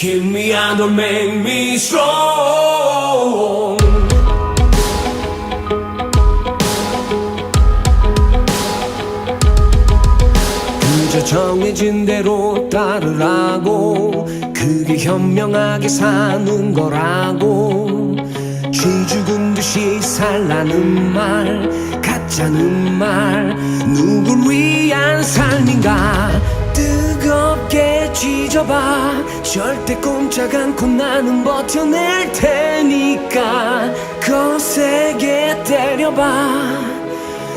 Kill me and don't make me strong. 그저 정해진 대로 따르라고 그게 현명하게 사는 거라고. 쥐 죽은 듯이 살라는 말 가짜는 말 누굴 위한 삶인가 쥐져봐. 절대 꼼짝 않고 나는 버텨낼 테니까. 거세게 때려봐.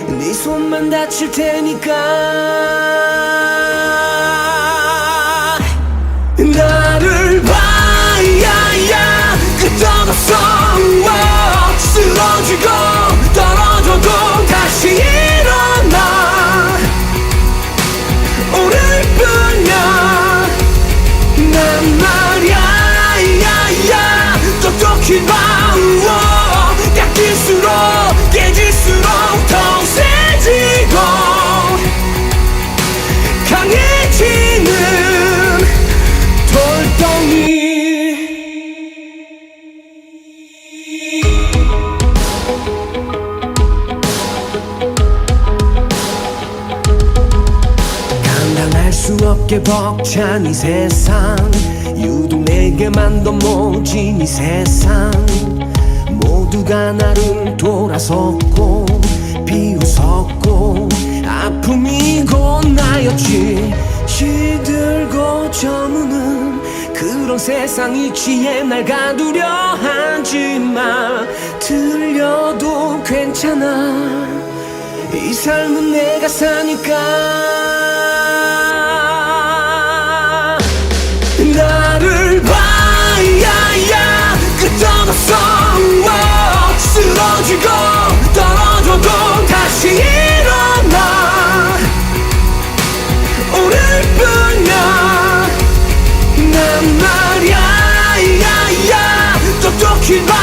네 손만 다칠 테니까 벅찬 이 세상 유독 내게만 더 모진 이 세상. 모두가 나를 돌아섰고 비웃었고 아픔이고 나였지. 시들고 저무는 그런 세상이 취해 날 가두려 하지마 들려도 괜찮아. 이 삶은 내가 사니까 去吧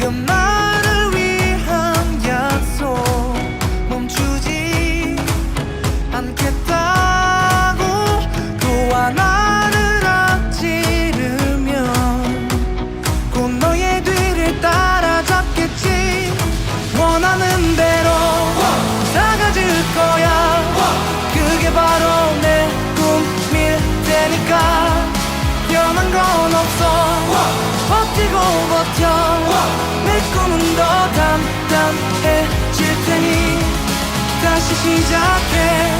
지 다시 시작해.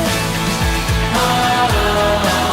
다시는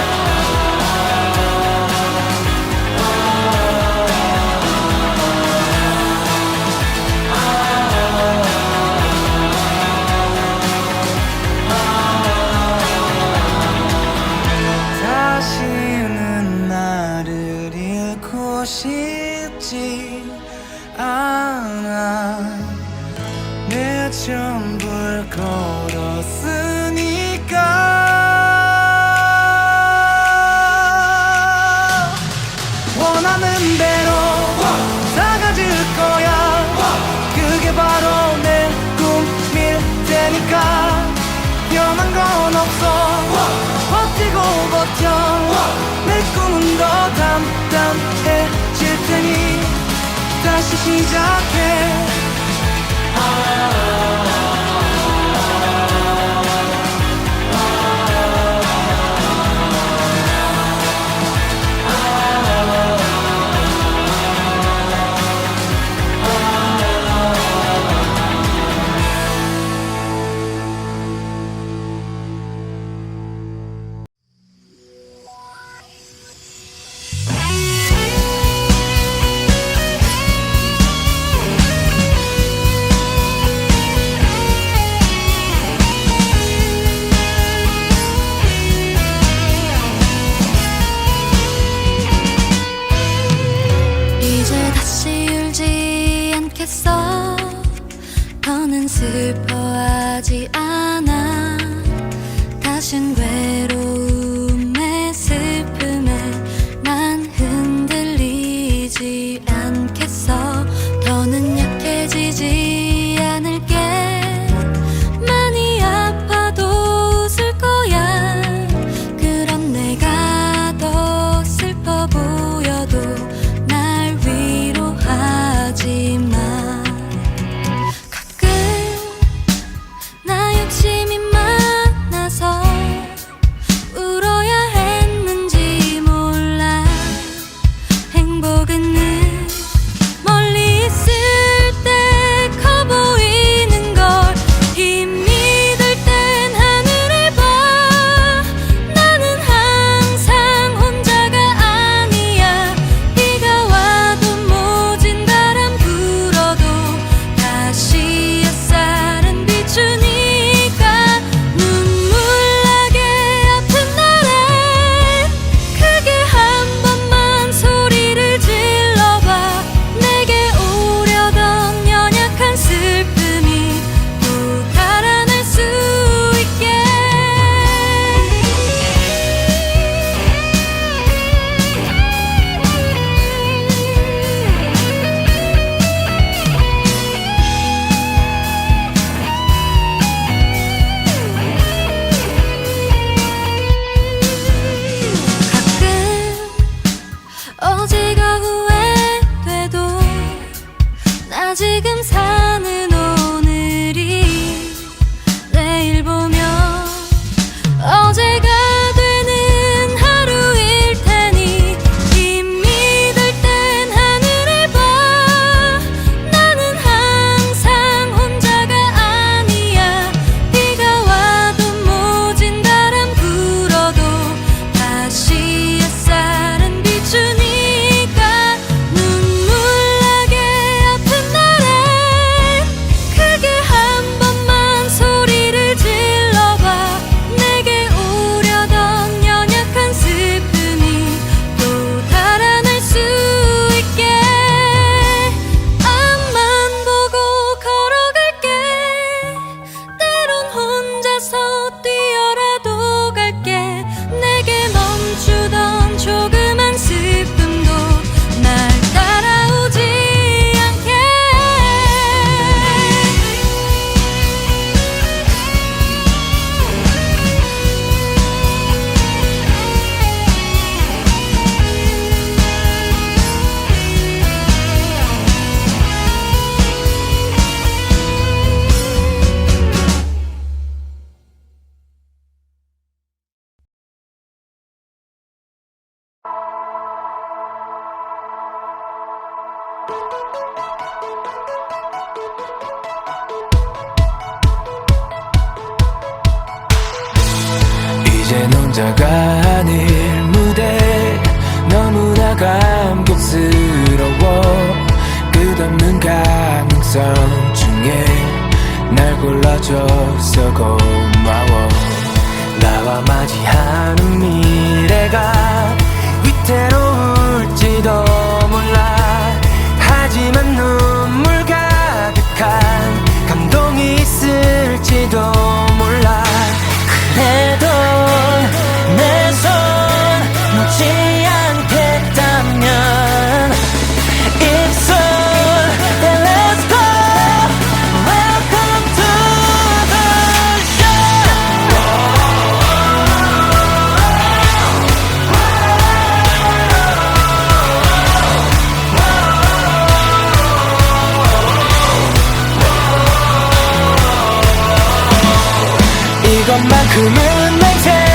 골라줘서 고마워. 나와 맞이하는 미래가 그 마음 날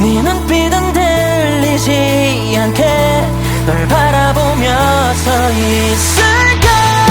네 눈빛은 들리지 않게 널 바라보면서 있을까?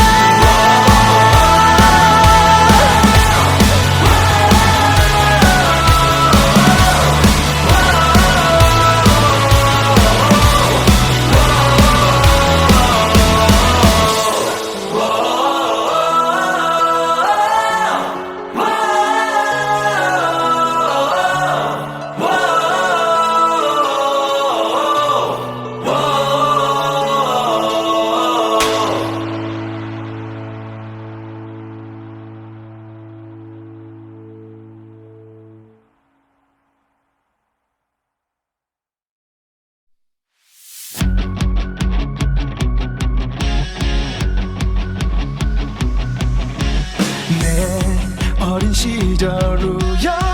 一朝如有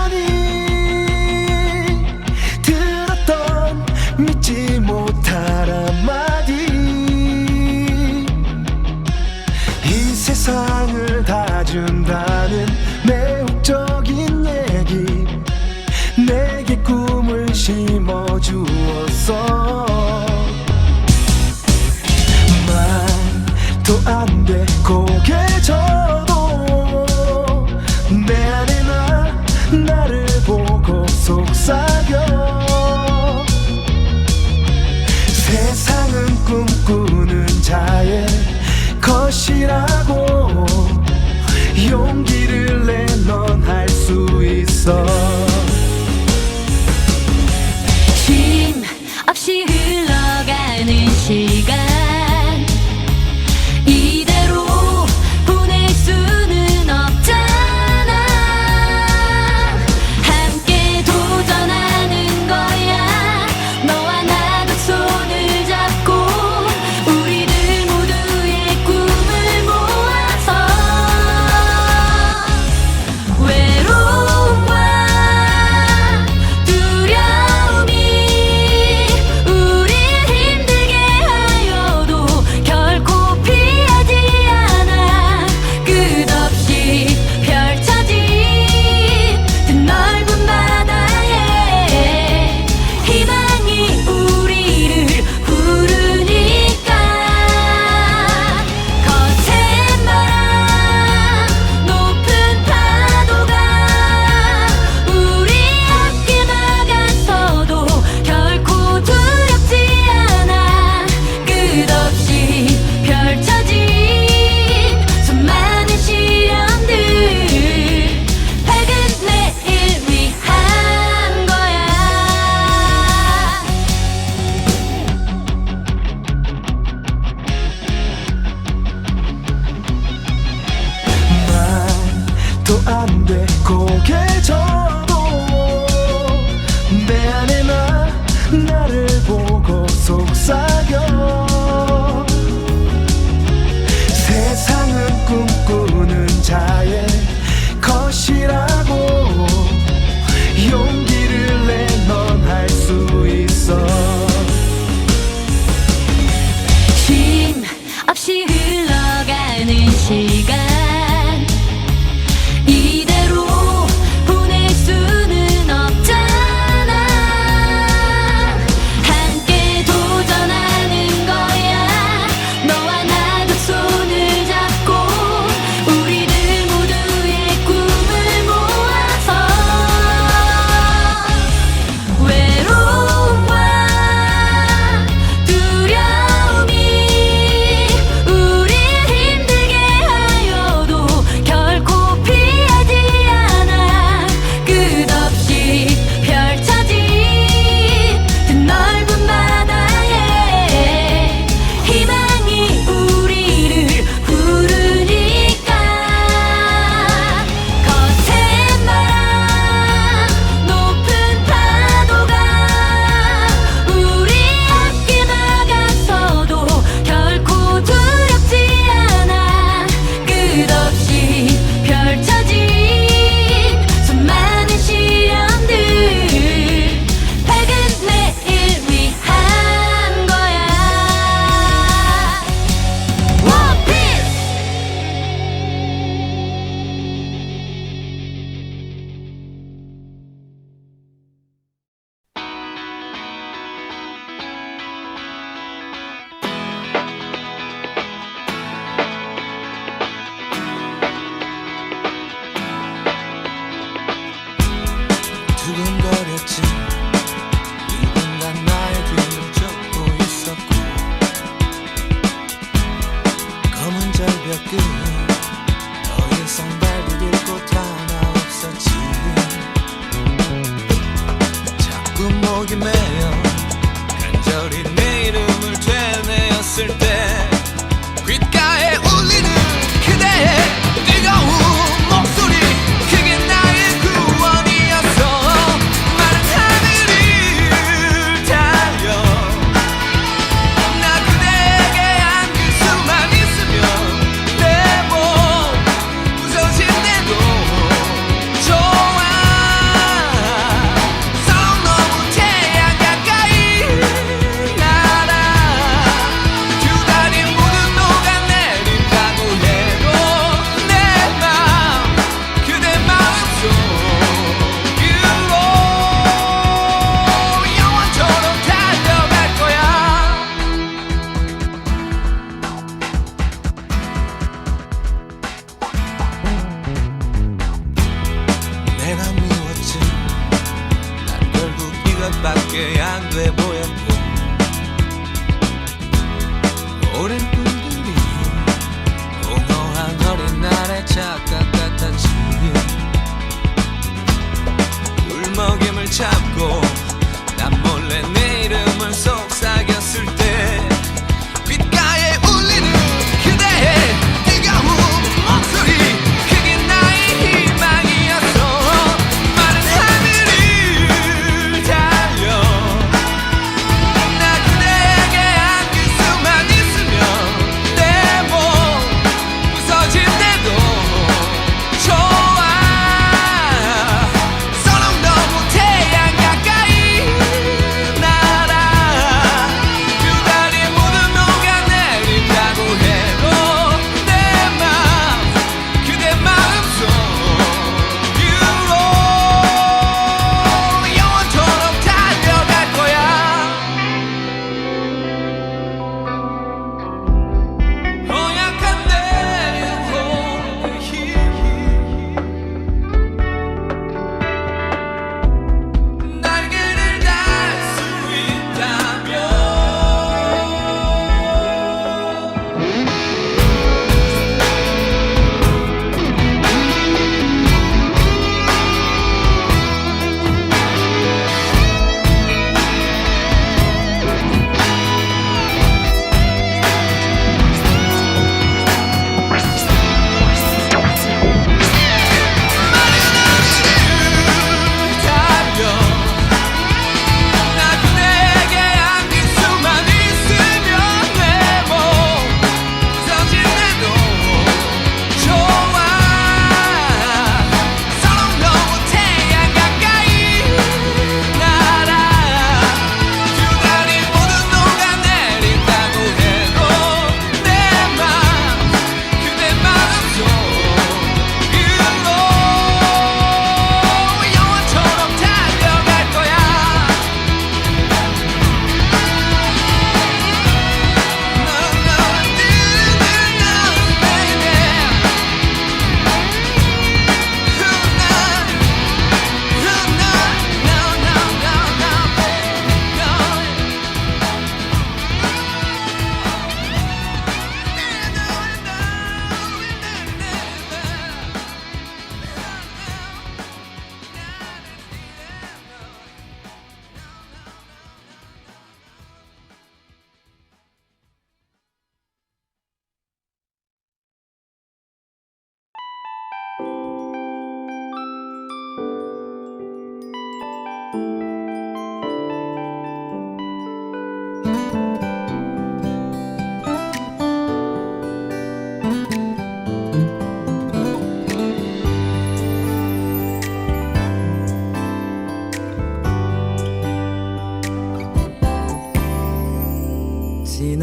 용기를 내 넌 할 수 있어.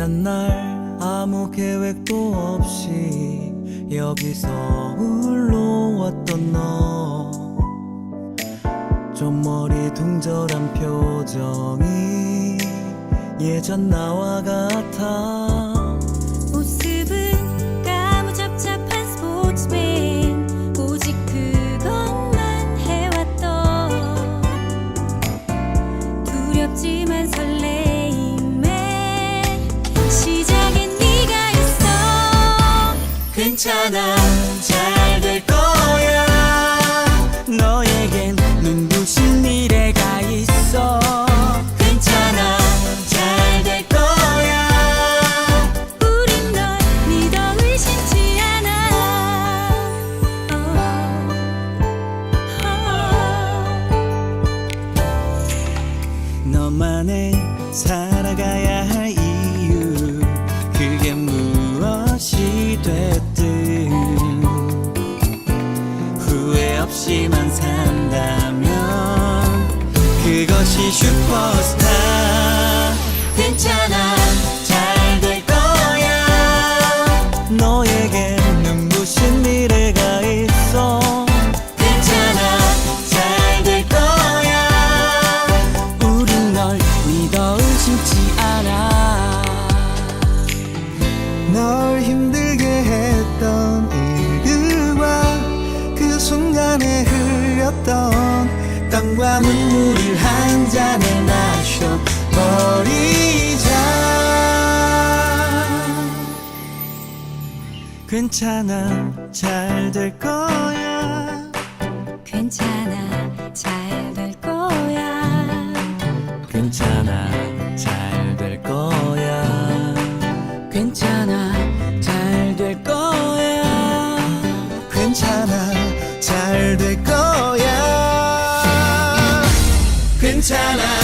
지난 날 아무 계획도 없이 여기서 울러 왔던 너 좀 머리 둥절한 표정이 예전 나와 같아. Montana. 사랑과 눈물을 한 잔에 마셔버리자. 괜찮아 잘 될 거야. 괜찮아. Montana.